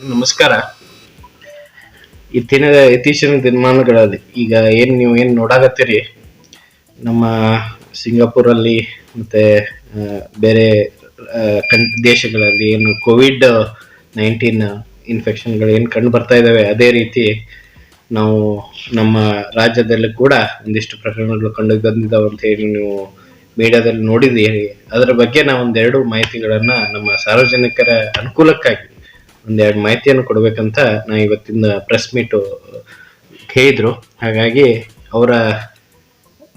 ನಮಸ್ಕಾರ. ಇತ್ತಿನ ಇತ್ತೀಚಿನ ದಿನಮಾನಗಳಲ್ಲಿ ಈಗ ಏನು ನೀವು ಏನು ನೋಡಾಕತ್ತೀರಿ? ನಮ್ಮ ಸಿಂಗಾಪುರಲ್ಲಿ ಮತ್ತೆ ಬೇರೆ ಕನ್ ದೇಶಗಳಲ್ಲಿ ಏನು ಕೋವಿಡ್ ನೈನ್ಟೀನ್ ಇನ್ಫೆಕ್ಷನ್ಗಳು ಏನು ಕಂಡು ಬರ್ತಾ ಇದಾವೆ, ಅದೇ ರೀತಿ ನಾವು ನಮ್ಮ ರಾಜ್ಯದಲ್ಲಿ ಕೂಡ ಒಂದಿಷ್ಟು ಪ್ರಕರಣಗಳು ಕಂಡು ಬಂದಿದ್ದಾವೆ ಅಂತ ಹೇಳಿ ನೀವು ಮೀಡಿಯಾದಲ್ಲಿ ನೋಡಿದ್ದೀರಿ. ಅದರ ಬಗ್ಗೆ ನಾವು ಒಂದೆರಡು ಮಾಹಿತಿಗಳನ್ನು ನಮ್ಮ ಸಾರ್ವಜನಿಕರ ಅನುಕೂಲಕ್ಕಾಗಿ ಒಂದೆರಡು ಮಾಹಿತಿಯನ್ನು ಕೊಡಬೇಕಂತ ನಾ ಇವತ್ತಿನ ಪ್ರೆಸ್ ಮೀಟು ಹೇಳಿದರು. ಹಾಗಾಗಿ ಅವರ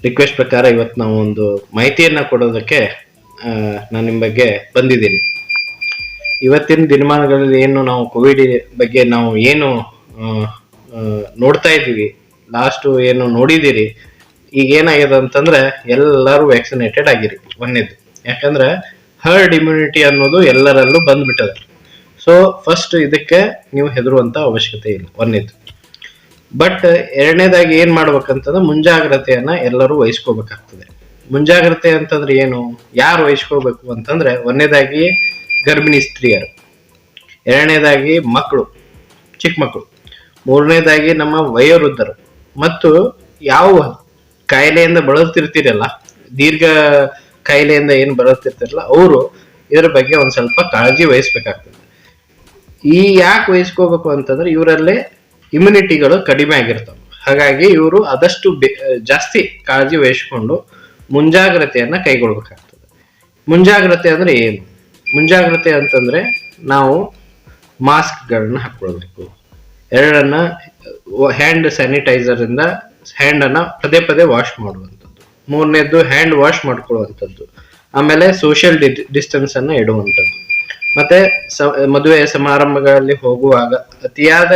ರಿಕ್ವೆಸ್ಟ್ ಪ್ರಕಾರ ಇವತ್ತು ನಾವು ಒಂದು ಮಾಹಿತಿಯನ್ನು ಕೊಡೋದಕ್ಕೆ ನಾನು ನಿಮ್ಮ ಬಗ್ಗೆ ಬಂದಿದ್ದೀನಿ. ಇವತ್ತಿನ ದಿನಮಾನಗಳಲ್ಲಿ ಏನು ನಾವು ಕೋವಿಡ್ ಬಗ್ಗೆ ನಾವು ಏನು ನೋಡ್ತಾ ಇದ್ದೀವಿ ಲಾಸ್ಟು ಏನು ನೋಡಿದ್ದೀರಿ, ಈಗ ಏನಾಗಿದೆ ಅಂತಂದ್ರೆ ಎಲ್ಲರೂ ವ್ಯಾಕ್ಸಿನೇಟೆಡ್ ಆಗಿರಿ, ಒಂದೇದು. ಯಾಕಂದ್ರೆ ಹರ್ಡ್ ಇಮ್ಯುನಿಟಿ ಅನ್ನೋದು ಎಲ್ಲರಲ್ಲೂ ಬಂದ್ಬಿಟ್ಟದ. ಸೊ ಫಸ್ಟ್ ಇದಕ್ಕೆ ನೀವು ಹೆದರುವಂತ ಅವಶ್ಯಕತೆ ಇಲ್ಲ, ಒಂದೇದು. ಬಟ್ ಎರಡನೇದಾಗಿ ಏನ್ ಮಾಡ್ಬೇಕಂತಂದ್ರೆ ಮುಂಜಾಗ್ರತೆಯನ್ನ ಎಲ್ಲರೂ ವಹಿಸ್ಕೋಬೇಕಾಗ್ತದೆ. ಮುಂಜಾಗ್ರತೆ ಅಂತಂದ್ರೆ ಏನು? ಯಾರು ವಹಿಸ್ಕೋಬೇಕು ಅಂತಂದ್ರೆ ಒಂದನೇದಾಗಿ ಗರ್ಭಿಣಿ ಸ್ತ್ರೀಯರು. ಎರಡನೇದಾಗಿ ಮಕ್ಕಳು ಚಿಕ್ಕ ಮಕ್ಕಳು ಮೂರನೇದಾಗಿ ನಮ್ಮ ವಯೋವೃದ್ಧರು. ಮತ್ತು ಯಾವ ಕಾಯಿಲೆಯಿಂದ ಬಳಲ್ತಿರ್ತೀರಲ್ಲ, ದೀರ್ಘ ಕಾಯಿಲೆಯಿಂದ ಏನು ಬಳಲ್ತಿರ್ತಿರಲ್ಲ, ಅವರು ಇದರ ಬಗ್ಗೆ ಒಂದು ಸ್ವಲ್ಪ ಕಾಳಜಿ ವಹಿಸ್ಬೇಕಾಗ್ತದೆ. ಈ ಯಾಕೆ ವಹಿಸ್ಕೋಬೇಕು ಅಂತಂದ್ರೆ ಇವರಲ್ಲೇ ಇಮ್ಯುನಿಟಿಗಳು ಕಡಿಮೆ ಆಗಿರ್ತವೆ. ಹಾಗಾಗಿ ಇವರು ಆದಷ್ಟು ಜಾಸ್ತಿ ಕಾಳಜಿ ವಹಿಸ್ಕೊಂಡು ಮುಂಜಾಗ್ರತೆಯನ್ನ ಕೈಗೊಳ್ಬೇಕಾಗ್ತದೆ. ಮುಂಜಾಗ್ರತೆ ಅಂದ್ರೆ ಏನು? ಮುಂಜಾಗ್ರತೆ ಅಂತಂದ್ರೆ ನಾವು ಮಾಸ್ಕ್ಗಳನ್ನ ಹಾಕೊಳ್ಬೇಕು ಎರಡನ್ನ ಹ್ಯಾಂಡ್ ಸ್ಯಾನಿಟೈಸರ್ ಇಂದ ಹ್ಯಾಂಡ್ ಅನ್ನ ಪದೇ ಪದೇ ವಾಶ್ ಮಾಡುವಂಥದ್ದು. ಮೂರನೇದ್ದು ಹ್ಯಾಂಡ್ ವಾಶ್ ಮಾಡ್ಕೊಳ್ಳುವಂಥದ್ದು. ಆಮೇಲೆ ಸೋಷಿಯಲ್ ಡಿಸ್ಟೆನ್ಸ್ ಅನ್ನ ಇಡುವಂಥದ್ದು. ಮತ್ತೆ ಮದುವೆ ಸಮಾರಂಭಗಳಲ್ಲಿ ಹೋಗುವಾಗ ಅತಿಯಾದ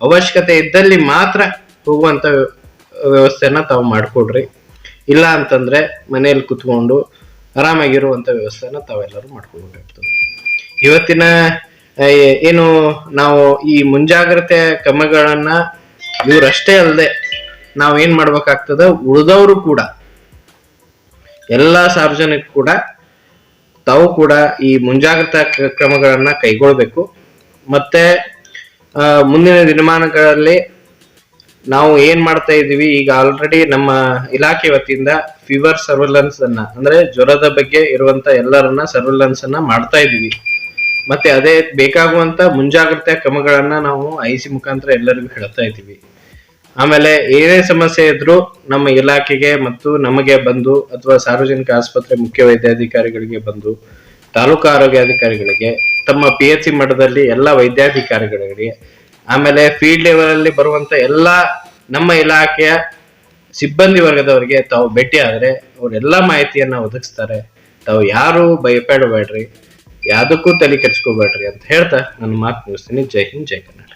ಅವಶ್ಯಕತೆ ಇದ್ದಲ್ಲಿ ಮಾತ್ರ ಹೋಗುವಂತ ವ್ಯವಸ್ಥೆನ ತಾವು ಮಾಡಿಕೊಡ್ರಿ. ಇಲ್ಲ ಅಂತಂದ್ರೆ ಮನೆಯಲ್ಲಿ ಕುತ್ಕೊಂಡು ಆರಾಮಾಗಿರುವಂತ ವ್ಯವಸ್ಥೆನ ತಾವೆಲ್ಲರೂ ಮಾಡ್ಕೊಳ್ಬೇಕಾಗ್ತದೆ. ಇವತ್ತಿನ ಏನು ನಾವು ಈ ಮುಂಜಾಗ್ರತೆ ಕ್ರಮಗಳನ್ನ ಇವರಷ್ಟೇ ಅಲ್ಲದೆ ನಾವು ಏನ್ ಮಾಡ್ಬೇಕಾಗ್ತದೆ, ಉಳಿದವರು ಕೂಡ, ಎಲ್ಲಾ ಸಾರ್ವಜನಿಕ ಕೂಡ ತಾವು ಕೂಡ ಈ ಮುಂಜಾಗ್ರತಾ ಕ್ರ- ಕ್ರಮಗಳನ್ನ ಕೈಗೊಳ್ಬೇಕು. ಮತ್ತೆ ಮುಂದಿನ ದಿನಮಾನಗಳಲ್ಲಿ ನಾವು ಏನ್ ಮಾಡ್ತಾ ಇದ್ದೀವಿ, ಈಗ ಆಲ್ರೆಡಿ ನಮ್ಮ ಇಲಾಖೆ ವತಿಯಿಂದ ಫೀವರ್ ಸರ್ವೆಲೆನ್ಸ್ ಅನ್ನ, ಅಂದ್ರೆ ಜ್ವರದ ಬಗ್ಗೆ ಇರುವಂತ ಎಲ್ಲರನ್ನ ಸರ್ವೆಲೆನ್ಸ್ ಅನ್ನ ಮಾಡ್ತಾ ಇದ್ದೀವಿ. ಮತ್ತೆ ಅದೇ ಬೇಕಾಗುವಂತ ಮುಂಜಾಗ್ರತಾ ಕ್ರಮಗಳನ್ನ ನಾವು ಐಸಿ ಮುಖಾಂತರ ಎಲ್ಲರಿಗೂ ಹೇಳ್ತಾ ಇದ್ದೀವಿ. ಆಮೇಲೆ ಏನೇ ಸಮಸ್ಯೆ ಇದ್ರೂ ನಮ್ಮ ಇಲಾಖೆಗೆ ಮತ್ತು ನಮಗೆ ಬಂದು ಅಥವಾ ಸಾರ್ವಜನಿಕ ಆಸ್ಪತ್ರೆ ಮುಖ್ಯ ವೈದ್ಯಾಧಿಕಾರಿಗಳಿಗೆ ಬಂದು, ತಾಲೂಕು ಆರೋಗ್ಯಾಧಿಕಾರಿಗಳಿಗೆ ತಮ್ಮ ಪಿ ಎಚ್ ಸಿ ಮಟ್ಟದಲ್ಲಿ ಎಲ್ಲ ವೈದ್ಯಾಧಿಕಾರಿಗಳಿಗೆ, ಆಮೇಲೆ ಫೀಲ್ಡ್ ಲೆವೆಲ್ ಅಲ್ಲಿ ಬರುವಂತ ಎಲ್ಲ ನಮ್ಮ ಇಲಾಖೆಯ ಸಿಬ್ಬಂದಿ ವರ್ಗದವರಿಗೆ ತಾವು ಭೇಟಿ ಆದ್ರೆ ಅವರೆಲ್ಲ ಮಾಹಿತಿಯನ್ನ ಒದಗಿಸ್ತಾರೆ. ತಾವು ಯಾರು ಭಯಪಡಬೇಡ್ರಿ, ಯಾವುದಕ್ಕೂ ತಲೆ ಕೆಡಿಸ್ಕೋಬೇಡ್ರಿ ಅಂತ ಹೇಳ್ತಾ ನನ್ನ ಮಾತು ಮುಗಿಸ್ತೀನಿ. ಜೈ ಹಿಂದ್, ಜೈ ಕನ್ನಡ